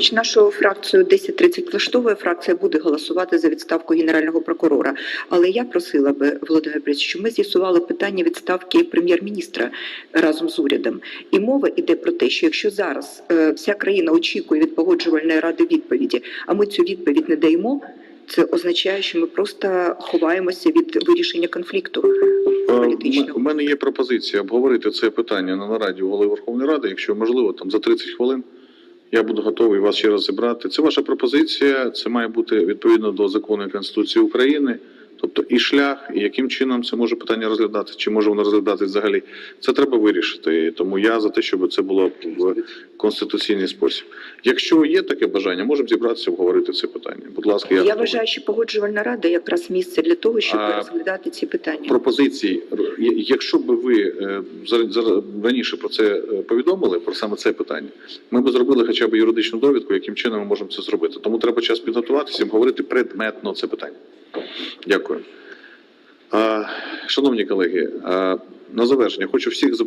Олексійович, нашу фракцію 1030 влаштовує. Фракція буде голосувати за відставку генерального прокурора. Але я просила би, Володимир Борисович, щоб ми з'ясували питання відставки прем'єр-міністра разом з урядом. І мова йде про те, що якщо зараз е, вся країна очікує від погоджувальної ради відповіді, а ми цю відповідь не даємо. Це означає, що ми просто ховаємося від вирішення конфлікту Е, У мене є пропозиція обговорити це питання на нараді у голови Верховної Ради. Якщо можливо, там за 30 хвилин я буду готовий вас ще раз зібрати. Це ваша пропозиція. Це має бути відповідно до закону і конституції України. Тобто і шлях, і яким чином це може питання розглядати, чи може воно розглядатись взагалі, це треба вирішити. Тому я за те, щоб це було в конституційний спосіб. Якщо є таке бажання, можемо зібратися обговорити це питання. Будь ласка, я, Я вважаю, що погоджувальна рада якраз місце для того, щоб А, розглядати ці питання. пропозицій. Якщо б ви е, раніше про це е, повідомили, про саме це питання, ми б зробили хоча б юридичну довідку, яким чином ми можемо це зробити. Тому треба час підготуватися і говорити предметно це питання. Дякую. Шановні колеги, на завершення хочу всіх